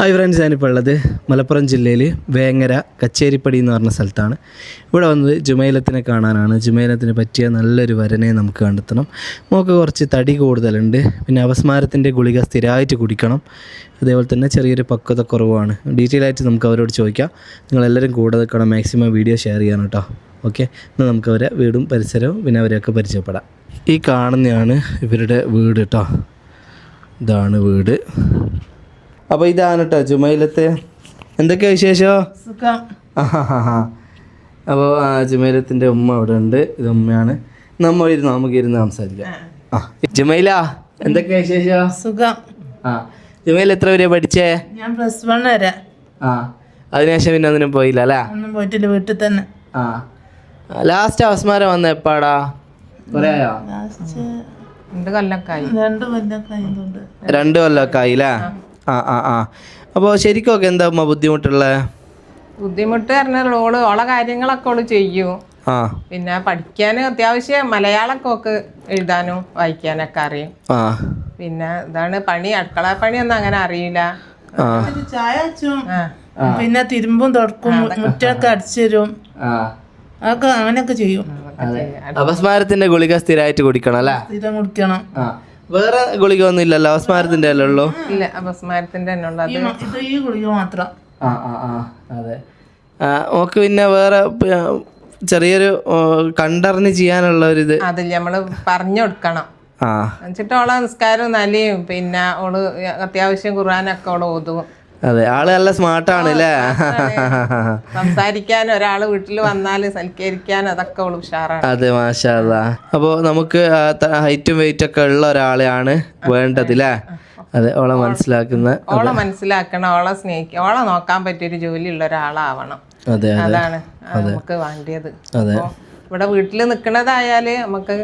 Hi friends ഞാനിപ്പോൾ ഉള്ളത് മലപ്പുറം ജില്ലയിൽ വേങ്ങര കച്ചേരിപ്പടി എന്ന് പറഞ്ഞ സ്ഥലത്താണ്. ഇവിടെ വന്നത് ജുമൈലത്തിനെ കാണാനാണ്. ജുമൈലത്തിന് പറ്റിയ നല്ലൊരു വരനെ നമുക്ക് കണ്ടെത്തണം. നമുക്ക് കുറച്ച് തടി കൂടുതലുണ്ട്. പിന്നെ അവസ്മാരത്തിന്റെ ഗുളിക സ്ഥിരമായിട്ട് കുടിക്കണം. അതേപോലെ തന്നെ ചെറിയൊരു പക്വത കുറവാണ്. ഡീറ്റെയിൽ ആയിട്ട് നമുക്ക് അവരോട് ചോദിക്കാം. നിങ്ങളെല്ലാവരും കൂടെ നിൽക്കണം. മാക്സിമം വീഡിയോ ഷെയർ ചെയ്യണം കേട്ടോ. ഓക്കെ എന്നാൽ നമുക്ക് അവരെ വീടും പരിസരവും പിന്നെ അവരെയൊക്കെ പരിചയപ്പെടാം. ഈ കാണുന്നതാണ് ഇവരുടെ വീട് കേട്ടോ. ഇതാണ് വീട്. അപ്പോൾ ഇതാണ് കേട്ടോ ജുമയിലത്തെ എന്തൊക്കെയാ വിശേഷം? സുഖം. അപ്പോൾ ജുമൈലത്തിന്റെ ഉമ്മ അവിടെ ഉണ്ട്. ഇത് ഉമ്മയാണ്. നമ്മൾ ഇരുന്ന് നമുക്ക് ഇരുന്ന് സംസാരിക്കാം. ആ. ജുമൈല എന്തൊക്കെയാ വിശേഷം? സുഖം. ആ ജുമൈല എത്ര വരെ പഠിച്ചേ? ഞാൻ പ്ലസ് വൺ വരെ. ആ അതിനുശേഷം പിന്നെ ഒന്നിനും പോയില്ല അല്ലേ? ഒന്നും പോയിട്ടില്ല വീട്ടിൽ തന്നെ. ആ. ലാസ്റ്റ് അവസ്മാരം വന്ന എപ്പാടാ? ആയോ? ലാസ്റ്റ് രണ്ട് കൊല്ലമൊക്കെ ആയതുകൊണ്ട്. രണ്ട് കൊല്ലൊക്കെ ആയില്ലേ ആ ആ ആ. അപ്പോൾ ശരിക്കും ഒക്കെ എന്താ ഉമ്മ ബുദ്ധിമുട്ടുള്ളത് ബുദ്ധിമുട്ട് പറഞ്ഞാൽ ഓൾ ഓളെ കാര്യങ്ങളൊക്കെ ഓൾ ചെയ്യും. ആ. പിന്നെ പഠിക്കാനും അത്യാവശ്യം മലയാളമൊക്കെ ഒക്കെ എഴുതാനും വായിക്കാനൊക്കെ അറിയും. ആ. പിന്നെ ഇതാണ് പണി. അടുക്കള ഒന്നും അങ്ങനെ അറിയില്ല. ആ. ചായ വെച്ചും? പിന്നെ തിരുമ്പും തുടക്കും മുറ്റൊക്കെ അടിച്ചു തരും ആ. അതൊക്കെ അങ്ങനെയൊക്കെ ചെയ്യും. അപസ്മാരത്തിന്റെ ഗുളിക സ്ഥിരമായിട്ട് കുടിക്കണം അല്ലേ? സ്ഥിരം കുടിക്കണം. ആ. വേറെ ഗുളിക ഒന്നും ഇല്ലല്ലോ? അപസ്മാരത്തിന്റെ അല്ലല്ലോ ഉള്ളൂ? ഇല്ല അപസ്മാരത്തിന്റെ തന്നെ ഉള്ളത് ഈ മ- ഇത് ഈ ഗുളിക മാത്രം. ആ ആ ആ അതെ. നമുക്ക് പിന്നെ വേറെ ചെറിയൊരു കണ്ടറിഞ്ഞ് ചെയ്യാനുള്ള ഒരു ഇത്. അതിൽ നമ്മൾ പറഞ്ഞു കൊടുക്കണം. ആ. എന്നിട്ട് ഓളെ നിസ്കാരം നല്ലയും പിന്നെ ഓൾ അത്യാവശ്യം ഖുർആാനൊക്കെ ഓൾ ഓതും. അതെ ആൾ നല്ല സ്മാർട്ടാണ് അല്ലേ സംസാരിക്കാൻ ഒരാൾ വീട്ടിൽ വന്നാൽ സൽക്കരിക്കാൻ അതൊക്കെ ഉഷാറാണ്. അതെ മാഷാ അപ്പോൾ നമുക്ക് ഹൈറ്റും വെയിറ്റ് ഒക്കെ ഉള്ള ഒരാളെയാണ് വേണ്ടത് അല്ലേ അതെ ഓളെ മനസ്സിലാക്കുന്ന ഓളെ മനസ്സിലാക്കണം ഓളെ സ്നേഹിക്കുക ഓളെ നോക്കാൻ പറ്റിയ പറ്റിയൊരു ജോലിയുള്ള ഒരാളാവണം. അതെ അതെ. അതാണ് നമുക്ക് വേണ്ടിയത്. അതെ. ഇവിടെ വീട്ടിൽ നിൽക്കുന്നതായാൽ നമുക്ക്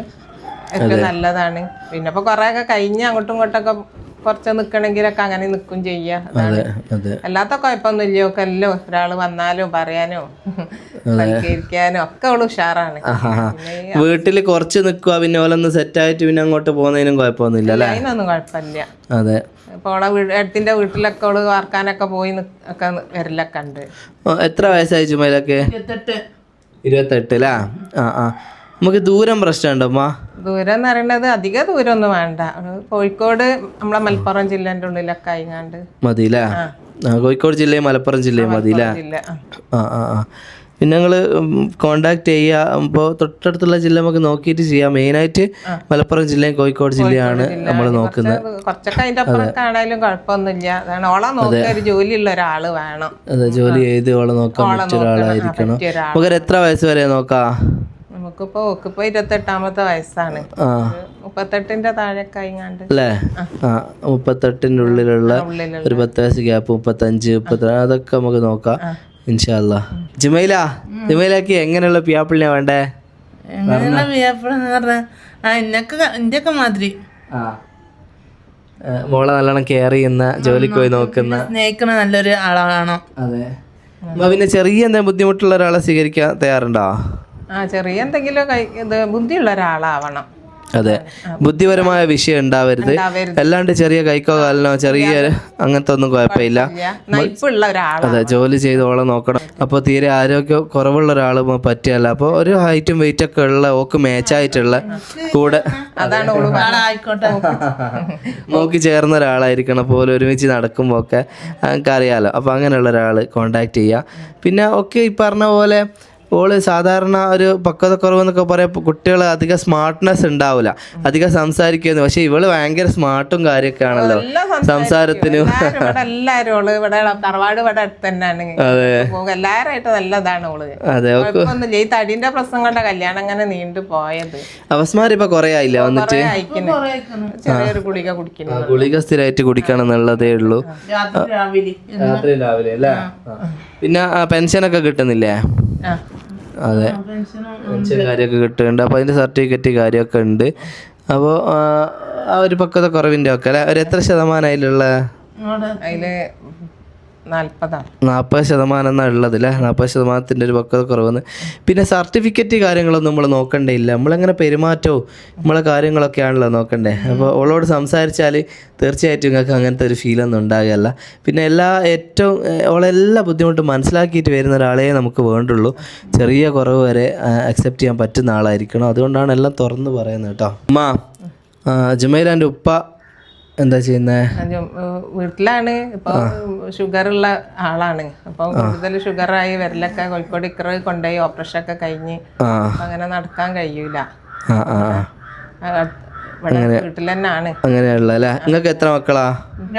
ഏറ്റവും നല്ലതാണ്. പിന്നെ ഇപ്പൊ കൊറേ ഒക്കെ കഴിഞ്ഞ് അങ്ങോട്ടും ഇങ്ങോട്ടൊക്കെ കുറച്ച് നിക്കണെങ്കിലൊക്കെ അങ്ങനെ നിക്കും ചെയ്യാ. അല്ലാത്ത കുഴപ്പമൊന്നും ഒക്കെ എല്ലോ ഒരാൾ വന്നാലോ പറയാനോ പരിഹരിക്കാനോ ഒക്കെ അവൾ ഉഷാറാണ്. വീട്ടിൽ കുറച്ച് നിക്കുക പിന്നെ ഓലൊന്ന് സെറ്റായിട്ട് പിന്നെ അങ്ങോട്ട് പോകുന്നതിനും കുഴപ്പമൊന്നുമില്ല അല്ലേ? അതിനൊന്നും കുഴപ്പമില്ല. അതെ. ഇപ്പൊ ഓളെ അടുത്തിന്റെ വീട്ടിലൊക്കെ ഓൾ വാർക്കാനൊക്കെ പോയി ഒക്കെ വരലൊക്കെ ഉണ്ട്. എത്ര വയസ്സായി ചുമയിലൊക്കെ? ഇരുപത്തെട്ട്. ഇരുപത്തെട്ട് അല്ലേ? ആ ആ. നമുക്ക് ദൂരം പ്രശ്നമുണ്ടോ ദൂരം എന്ന് പറയുന്നത് അധിക ദൂരം ഒന്നും വേണ്ട കോഴിക്കോട് നമ്മളെ മലപ്പുറം ജില്ലേന്റെ ഉള്ളിലൊക്കെ ആയിങ്ങാണ്ട്. മതി അല്ലേ ആ കോഴിക്കോട് ജില്ലയും മലപ്പുറം ജില്ലയും മതി ആ. ആ പിന്നെ ഞങ്ങൾ കോണ്ടാക്ട് ചെയ്യുക. ഇപ്പോൾ തൊട്ടടുത്തുള്ള ജില്ല നമുക്ക് നോക്കിയിട്ട് ചെയ്യാം. മെയിനായിട്ട് മലപ്പുറം ജില്ലയും കോഴിക്കോട് ജില്ലയാണ് നമ്മൾ നോക്കുന്നത്. കുറച്ചൊക്കെ അതിന്റെ അപ്പുറമൊക്കെ ആണേലും കുഴപ്പമൊന്നുമില്ല. അതാണ് ഓളെ നോക്കാൻ ഒരു ജോലിയുള്ള ഒരാൾ വേണം. അതെ ജോലി ചെയ്ത് ഓളെ നോക്കാൻ പറ്റിയ ഒരാളായിരിക്കണം. പറ്റിയ നമുക്ക് എത്ര വയസ്സ് വരെ നോക്കാം? നമുക്കിപ്പോ ഓക്കിപ്പോ ഇരുപത്തെട്ടാമത്തെ വയസ്സാണ്. മുപ്പത്തെട്ടിന്റെ താഴെ ആയിങ്ങാണ്ട് അല്ലേ? ആ. മുപ്പത്തെട്ടിന്റെ ഉള്ളിലുള്ള ഒരു പത്ത് വയസ്സ് ഗ്യാപ്പ് മുപ്പത്തഞ്ച് മുപ്പത്തി അതൊക്കെ നമുക്ക് നോക്കാം. ഇൻഷാല്ല. ജുമൈല ജുമൈലക്ക് എങ്ങനെയുള്ള പിയാപ്പിളിനാ വേണ്ടേ? എങ്ങനെയുള്ള വിയപ്പെടുന്ന പറഞ്ഞാൽ ആ ഇന്ത്യയൊക്കെ മാതിരി. മോളെ നല്ലോണം കെയർ ചെയ്യുന്ന ജോലിക്ക് പോയി നോക്കുന്ന. സ്നേഹിക്കണ നല്ലൊരു ആളാണോ? അതെ. പിന്നെ ചെറിയ എന്തെങ്കിലും ബുദ്ധിമുട്ടുള്ള ഒരാളെ സ്വീകരിക്കാൻ തയ്യാറുണ്ടോ? ആ ചെറിയ എന്തെങ്കിലും കൈ ഇത് ബുദ്ധിയുള്ള ഒരാളാവണം. അതെ. ബുദ്ധിപരമായ വിഷയം ഉണ്ടാവരുത്. അല്ലാണ്ട് ചെറിയ കൈക്കോ കാലിനോ ചെറിയ അങ്ങനത്തെ ഒന്നും കുഴപ്പമില്ല. അതെ ജോലി ചെയ്തോളം നോക്കണം. അപ്പോൾ തീരെ ആരോഗ്യം കുറവുള്ള ഒരാൾ പറ്റിയല്ല. അപ്പോൾ ഒരു ഹൈറ്റും വെയിറ്റ് ഒക്കെ ഉള്ള ഓക്ക് മാച്ചായിട്ടുള്ള കൂടെ നോക്കി ചേർന്ന ഒരാളായിരിക്കണം. അപ്പോൾ ഒരുമിച്ച് നടക്കുമ്പോൾ ഒക്കെ നമുക്ക് അറിയാലോ അപ്പോൾ അങ്ങനെയുള്ള ഒരാൾ കോണ്ടാക്ട് ചെയ്യുക പിന്നെ ഒക്കെ ഈ പറഞ്ഞ പോലെ ഓൾ സാധാരണ ഒരു പക്വത കുറവെന്നൊക്കെ പറയാം കുട്ടികൾ അധികം സ്മാർട്ട്നെസ് ഉണ്ടാവില്ല അധികം സംസാരിക്കുന്നു പക്ഷെ ഇവൾ ഭയങ്കര സ്മാർട്ടും കാര്യമൊക്കെ ആണല്ലോ സംസാരത്തിനും. എല്ലാരും ഇവിടെ എല്ലാരും ഓൾ ഇവിടെ തറവാട് ഇവിടെ തന്നെയാണ് എല്ലാരായിട്ട് നല്ലതാണ് ഓൾ. അതെ കുഴപ്പമൊന്നുമില്ല ഈ തടിന്റെ പ്രശ്നം കൊണ്ട് കല്യാണം അങ്ങനെ നീണ്ടു പോയത്. അവസ്മാർ ഇപ്പൊ കൊറേ ആയില്ല വന്നിട്ട്? ചെറിയൊരു ഗുളിക കുടിക്കുന്നു. ആ, ഗുളിക സ്ഥിരമായിട്ട് കുടിക്കണം എന്നുള്ളതേ ഉള്ളൂ. രാത്രി രാവിലെ. രാത്രി രാവിലെ അല്ലേ? പിന്നെ പെൻഷനൊക്കെ കിട്ടുന്നില്ലേ? ആ. അതെ. പെൻഷൻ കാര്യമൊക്കെ കിട്ടുന്നുണ്ട്. അപ്പോൾ അതിന്റെ സർട്ടിഫിക്കറ്റ് കാര്യമൊക്കെ ഉണ്ട്. അപ്പോൾ ആ ഒരു പക്വത കുറവിന്റെ ഒക്കെ അല്ലേ? ഒരു എത്ര ശതമാനം അതിലുള്ള നാൽപ്പത് ശതമാനം എന്നാണ് ഉള്ളത് അല്ലേ നാൽപ്പത് ശതമാനത്തിന്റെ ഒരു പക്വത കുറവെന്ന്. പിന്നെ സർട്ടിഫിക്കറ്റ് കാര്യങ്ങളൊന്നും നമ്മൾ നോക്കണ്ടേയില്ല. നമ്മളെങ്ങനെ പെരുമാറ്റവും നമ്മളെ കാര്യങ്ങളൊക്കെയാണല്ലോ നോക്കണ്ടേ? അപ്പോൾ അവളോട് സംസാരിച്ചാൽ തീർച്ചയായിട്ടും നിങ്ങൾക്ക് അങ്ങനത്തെ ഒരു ഫീലൊന്നും ഉണ്ടാകുകയല്ല പിന്നെ എല്ലാ ഏറ്റവും അവളെല്ലാ ബുദ്ധിമുട്ടും മനസ്സിലാക്കിയിട്ട് വരുന്ന ഒരാളെ നമുക്ക് വേണ്ടുള്ളൂ. ചെറിയ കുറവ് വരെ അക്സെപ്റ്റ് ചെയ്യാൻ പറ്റുന്ന ആളായിരിക്കണം. അതുകൊണ്ടാണ് എല്ലാം തുറന്ന് പറയുന്നത് കേട്ടോ. അമ്മ ജുമൈലാന്റെ ഉപ്പ എന്താ ചെയ്യുന്നത് വീട്ടിലാണ്. ഇപ്പൊ ഷുഗർ ഉള്ള ആളാണ്. അപ്പൊ കൂടുതൽ ഷുഗർ ആയി വരലൊക്കെ കോഴിക്കോട് ഇക്കറ് കൊണ്ടുപോയി ഓപ്പറേഷൻ ഒക്കെ കഴിഞ്ഞ് അങ്ങനെ നടക്കാൻ കഴിയൂല. വീട്ടിൽ തന്നെയാണ് അങ്ങനെയുള്ള അല്ലേ? നിങ്ങൾക്ക് എത്ര മക്കളാ?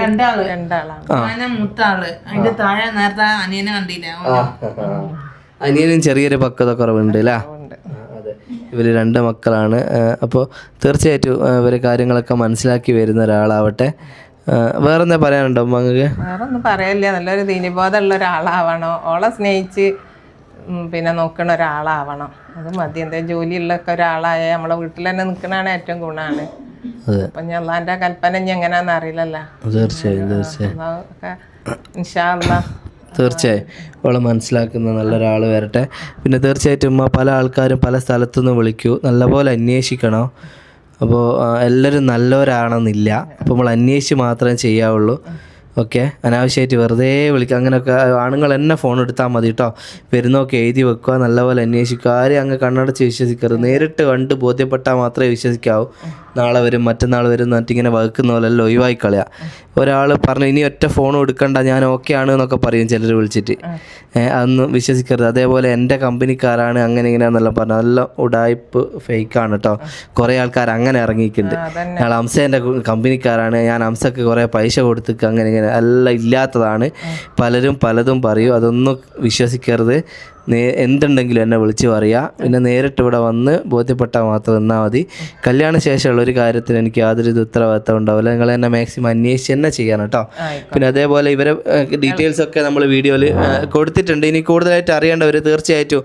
രണ്ടാൾ. രണ്ടാളാണ്. ഞാനാ മൂത്ത ആൾ അതിന്റെ താഴെ നേരത്തെ അനിയനെ കണ്ടില്ല. അനിയനും ചെറിയൊരു പക്വത കുറവുണ്ട് അല്ലേ? ഇവർ രണ്ട് മക്കളാണ്. അപ്പോൾ തീർച്ചയായിട്ടും ഇവർ കാര്യങ്ങളൊക്കെ മനസ്സിലാക്കി വരുന്ന ഒരാളാവട്ടെ. വേറെ എന്താ പറയാനുണ്ടോ നിങ്ങൾക്ക് വേറെ ഒന്നും പറയല്ല. നല്ലൊരു ദീനിബോധമുള്ള ഒരാളാവണം. ഓളെ സ്നേഹിച്ച് പിന്നെ നോക്കണ ഒരാളാവണം. അത് മതി. എന്താ ജോലിയുള്ളൊക്കെ ഒരാളായ നമ്മളെ വീട്ടിൽ തന്നെ നിൽക്കണതാണ് ഏറ്റവും ഗുണമാണ് അപ്പൊ ഞാൻ അള്ളാന്റെ കൽപ്പന ഇനി എങ്ങനെയാന്ന് അറിയില്ലല്ലോ. തീർച്ചയായും തീർച്ചയായും. തീർച്ചയായും. അവളെ മനസ്സിലാക്കുന്ന നല്ലൊരാൾ വരട്ടെ. പിന്നെ തീർച്ചയായിട്ടും ഉമ്മ പല ആൾക്കാരും പല സ്ഥലത്തുനിന്ന് വിളിക്കൂ. നല്ലപോലെ അന്വേഷിക്കണം. അപ്പോൾ എല്ലാവരും നല്ലവരാണെന്നില്ല. അപ്പോൾ നമ്മൾ അന്വേഷിച്ച് മാത്രമേ ചെയ്യാവുള്ളൂ. ഓക്കെ. അനാവശ്യമായിട്ട് വെറുതെ വിളിക്കുക അങ്ങനെയൊക്കെ ആണുങ്ങൾ എന്നെ ഫോൺ എടുത്താൽ മതി കേട്ടോ വരുന്നൊക്കെ എഴുതി വെക്കുക നല്ലപോലെ അന്വേഷിക്കുക. ആരെയും അങ്ങ് കണ്ണടച്ച് വിശ്വസിക്കരുത്. നേരിട്ട് കണ്ട് ബോധ്യപ്പെട്ടാൽ മാത്രമേ വിശ്വസിക്കാവൂ. നാളെ വരും മറ്റന്നാൾ വരും എന്നിട്ട് ഇങ്ങനെ വകുക്കുന്ന പോലെയല്ല ഒഴിവായി കളയുക ഒരാൾ പറഞ്ഞു ഇനി ഒറ്റ ഫോൺ എടുക്കണ്ട ഞാൻ ഓക്കെ ആണ് എന്നൊക്കെ പറയും ചിലർ വിളിച്ചിട്ട്. അതൊന്നും വിശ്വസിക്കരുത്. അതേപോലെ എന്റെ കമ്പനിക്കാരാണ് അങ്ങനെ ഇങ്ങനെയാണെന്നെല്ലാം പറഞ്ഞു. നല്ല ഉടായ്പ് ഫേക്കാണ് കേട്ടോ കുറേ ആൾക്കാർ അങ്ങനെ ഇറങ്ങിയിട്ടുണ്ട്. ഞങ്ങൾ അംസേന്റെ കമ്പനിക്കാരാണ്. ഞാൻ അംസക്ക് കുറേ പൈസ കൊടുത്തിട്ട് അങ്ങനെ ഇങ്ങനെ എല്ലാം ഇല്ലാത്തതാണ്. പലരും പലതും പറയും. അതൊന്നും വിശ്വസിക്കരുത്. നേ എന്തുണ്ടെങ്കിലും എന്നെ വിളിച്ച് പറയുക പിന്നെ നേരിട്ട് ഇവിടെ വന്ന് ബോധ്യപ്പെട്ടാൽ മാത്രം നിന്നാൽ മതി. കല്യാണ ശേഷമുള്ള ഒരു കാര്യത്തിന് എനിക്ക് യാതൊരു ഇത് ഉത്തരവാദിത്തം ഉണ്ടാവില്ല. നിങ്ങൾ എന്നെ മാക്സിമം അന്വേഷിച്ച് തന്നെ ചെയ്യണം കേട്ടോ. പിന്നെ അതേപോലെ ഇവരെ ഡീറ്റെയിൽസ് ഒക്കെ നമ്മൾ വീഡിയോയിൽ കൊടുത്തിട്ടുണ്ട്. ഇനി കൂടുതലായിട്ട് അറിയേണ്ടവർ തീർച്ചയായിട്ടും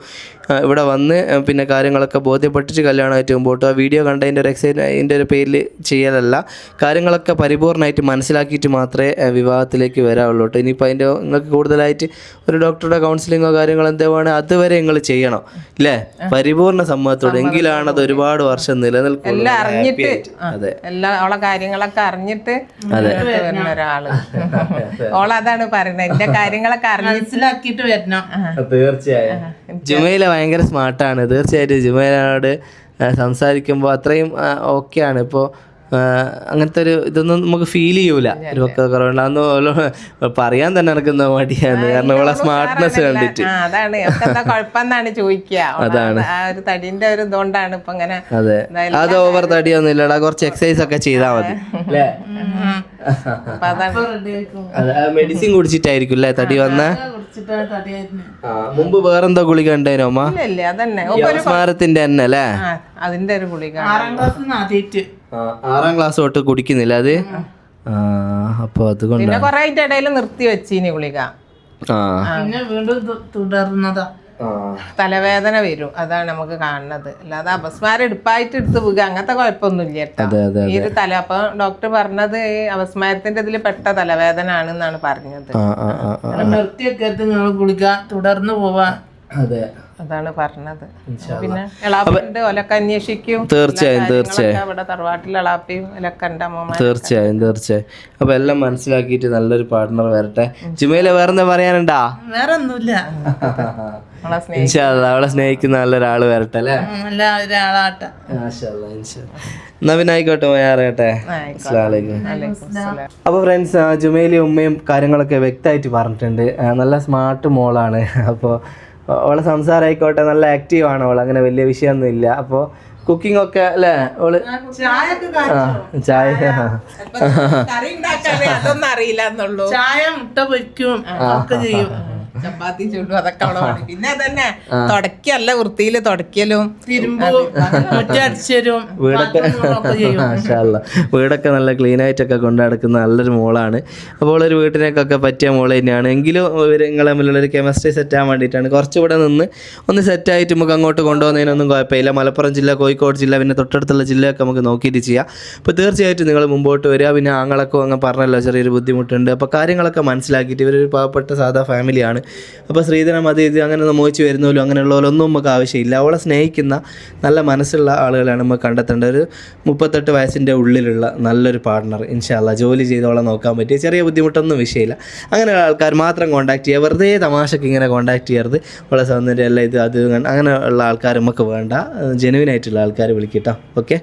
ഇവിടെ വന്ന് പിന്നെ കാര്യങ്ങളൊക്കെ ബോധ്യപ്പെട്ടിട്ട് കല്യാണമായിട്ട് മുമ്പോട്ട് ആ വീഡിയോ കണ്ടതിന്റെ ഒരു എക്സൈൻ അതിന്റെ ഒരു പേരിൽ ചെയ്യലല്ല. കാര്യങ്ങളൊക്കെ പരിപൂർണമായിട്ട് മനസ്സിലാക്കിയിട്ട് മാത്രമേ വിവാഹത്തിലേക്ക് വരാവുള്ളൂ കേട്ടോ. ഇനിയിപ്പോൾ അതിന്റെ നിങ്ങൾക്ക് കൂടുതലായിട്ട് ഒരു ഡോക്ടറുടെ കൗൺസിലിങ്ങോ കാര്യങ്ങളോ എന്തോ വേണേൽ അതുവരെ നിങ്ങൾ ചെയ്യണം അല്ലേ പരിപൂർണ സമ്മതത്തോടെ. എങ്കിലാണ് അത് ഒരുപാട് വർഷം നിലനിൽക്കുന്നത് എല്ലാം അറിഞ്ഞിട്ട് അതെ. എല്ലാ ഓളെ കാര്യങ്ങളൊക്കെ അറിഞ്ഞിട്ട് മുന്നോട്ട് വരുന്ന ഒരാൾ. ഓളതാണ് പറയുന്നത്. എന്റെ കാര്യങ്ങളൊക്കെ അറിഞ്ഞിട്ട് മനസ്സിലാക്കിയിട്ട് വരണം. തീർച്ചയായും. ജുമൈല ഭയങ്കര സ്മാർട്ടാണ്. തീർച്ചയായിട്ടും ജുമയിലോട് സംസാരിക്കുമ്പോൾ അത്രയും ആണ് ഇപ്പോൾ അങ്ങനത്തെ ഒരു ഇതൊന്നും നമുക്ക് ഫീൽ ചെയ്യൂല. ഒരു പക്വത കുറവുണ്ട് അന്ന് പറയാൻ തന്നെ നടക്കുന്ന മടിയാണ്. കാരണം ഇവിടെ സ്മാർട്ട്നെസ് കണ്ടിട്ട്. അതാണ്. കുഴപ്പമെന്നാണ് ചോദിക്കുക. അതാണ്. ഒരു തടിന്റെ ഒരു ഇതുകൊണ്ടാണ് ഇപ്പൊ ഇങ്ങനെ അതെ. അത് ഓവർ തടിയൊന്നും ഇല്ലടാ കുറച്ച് എക്സസൈസ് ഒക്കെ ചെയ്താൽ മതി. അല്ലേ മെഡിസിൻ കുടിച്ചിട്ടായിരിക്കും അല്ലേ തടി വന്ന? മുമ്പ് വേറെന്തോ ഗുളിക ഉണ്ടേനോ അമ്മ സ്മാരത്തിന്റെ തന്നെ അല്ലേ അതിന്റെ ഒരു ഗുളിക ആറാം ക്ലാസ് ആദ്യമായിട്ട് ആറാം ക്ലാസ് തൊട്ട് കുടിക്കുന്നില്ല അത്? അപ്പൊ അതുകൊണ്ട് പിന്നെ കൊറേ ആയിട്ട് ഇടയിൽ നിർത്തി വെച്ചീനി ഗുളിക. പിന്നെ വീണ്ടും തുടർന്നതാ. തലവേദന വരും അതാണ് നമുക്ക് കാണുന്നത്. അല്ലാതെ അപസ്മാരം എടുപ്പായിട്ട് എടുത്തു പോകുക അങ്ങനത്തെ കുഴപ്പമൊന്നുമില്ല കേട്ടോ. അതെ അതെ ഈ ഒരു തല അപ്പൊ ഡോക്ടർ പറഞ്ഞത് ഈ അപസ്മാരത്തിന്റെ ഇതിൽ പെട്ട തലവേദന ആണെന്നാണ് പറഞ്ഞത്. നിർത്തിയൊക്കെ നിങ്ങൾ കുളിക്ക തുടർന്ന് പോവാ. അതെ. അതാണ് പറഞ്ഞത്. പിന്നെ ഒലക്ക അന്വേഷിക്കും. തീർച്ചയായും തീർച്ചയായും. ഇവിടെ തറവാട്ടിൽ എളാപ്പയും ഓലൊക്കെ ഉണ്ട് അമ്മമാർ തീർച്ചയായും തീർച്ചയായും. അപ്പൊ എല്ലാം മനസ്സിലാക്കിയിട്ട് നല്ലൊരു പാർട്ട്ണർ വരട്ടെ. ജിമയിൽ വേറെന്താ പറയാനുണ്ടാ? വേറെ ഒന്നുമില്ല അവളെ സ്നേഹിക്കുന്ന നല്ലൊരാൾ വരട്ടെ അല്ലേ? നല്ല അപ്പൊ അറിയട്ടെ ഫ്രണ്ട്സ് ജുമയിലെ ഉമ്മയും കാര്യങ്ങളൊക്കെ വ്യക്തമായിട്ട് പറഞ്ഞിട്ടുണ്ട്. നല്ല സ്മാർട്ട് മോളാണ്. അപ്പോൾ അവളെ സംസാരമായിക്കോട്ടെ നല്ല ആക്റ്റീവ് ആണ് അവൾ അങ്ങനെ വലിയ വിഷയമൊന്നും ഇല്ല. അപ്പോൾ കുക്കിംഗ് ഒക്കെ അല്ലേ? അവൾ ചായ. അറിയില്ല എന്നുള്ളൂ. ചായ മുട്ട പൊരിക്കും ഒക്കെ ചെയ്യും. ചപ്പാത്തി ചുടും അതൊക്കെ അവിടെ പണി പിന്നെ അതന്നെ തുടക്കല്ല വൃത്തിയിൽ തുടക്കലും. തിരുമ്പു വീടൊക്കെ മാഷാ അല്ലാ. വീടൊക്കെ നല്ല ക്ലീൻ ആയിട്ടൊക്കെ കൊണ്ട് നടക്കുന്ന നല്ലൊരു മോളാണ്. അപ്പോൾ ഒരു വീട്ടിനൊക്കെ പറ്റിയ മോൾ തന്നെയാണ്. എങ്കിലും ഇവർ നിങ്ങളെ തമ്മിലുള്ള ഒരു കെമിസ്ട്രി സെറ്റ് ആവാൻ വേണ്ടിയിട്ടാണ്. കുറച്ചുകൂടെ നിന്ന് ഒന്ന് സെറ്റായിട്ട് നമുക്ക് അങ്ങോട്ട് കൊണ്ടുപോകുന്നതിനൊന്നും കുഴപ്പമില്ല. മലപ്പുറം ജില്ല കോഴിക്കോട് ജില്ല പിന്നെ തൊട്ടടുത്തുള്ള ജില്ലയൊക്കെ നമുക്ക് നോക്കിയിട്ട് ചെയ്യാം. അപ്പോൾ തീർച്ചയായിട്ടും നിങ്ങൾ മുമ്പോട്ട് വരിക. പിന്നെ ആങ്ങളൊക്കെ അങ്ങ് പറഞ്ഞല്ലോ ചെറിയൊരു ബുദ്ധിമുട്ടുണ്ട്. അപ്പോൾ കാര്യങ്ങളൊക്കെ മനസ്സിലാക്കിയിട്ട് ഇവരൊരു പാവപ്പെട്ട സാധാ ഫാമിലിയാണ് അപ്പോൾ ശ്രീധരം അത് ഇത് അങ്ങനെ മോഹിച്ച് വരുന്നല്ലോ അങ്ങനെയുള്ളവരൊന്നും നമുക്ക് ആവശ്യമില്ല. അവളെ സ്നേഹിക്കുന്ന നല്ല മനസ്സുള്ള ആളുകളാണ് നമുക്ക് കണ്ടെത്തേണ്ടത്. ഒരു മുപ്പത്തെട്ട് വയസ്സിന്റെ ഉള്ളിലുള്ള നല്ലൊരു പാർട്ണർ ഇൻഷാല്ല ജോലി ചെയ്തോളെ നോക്കാൻ പറ്റിയ ചെറിയ ബുദ്ധിമുട്ടൊന്നും വിഷയമില്ല. അങ്ങനെയുള്ള ആൾക്കാർ മാത്രം കോൺടാക്ട് ചെയ്യുക. വെറുതെ തമാശക്ക് ഇങ്ങനെ കോൺടാക്ട് ചെയ്യരുത്. അവളെ സൗന്ദര്യം അല്ല ഇത് അത് അങ്ങനെയുള്ള ആൾക്കാർ നമുക്ക് വേണ്ട. ജെനുവിൻ ആയിട്ടുള്ള ആൾക്കാർ വിളിക്കട്ടോ ഓക്കെ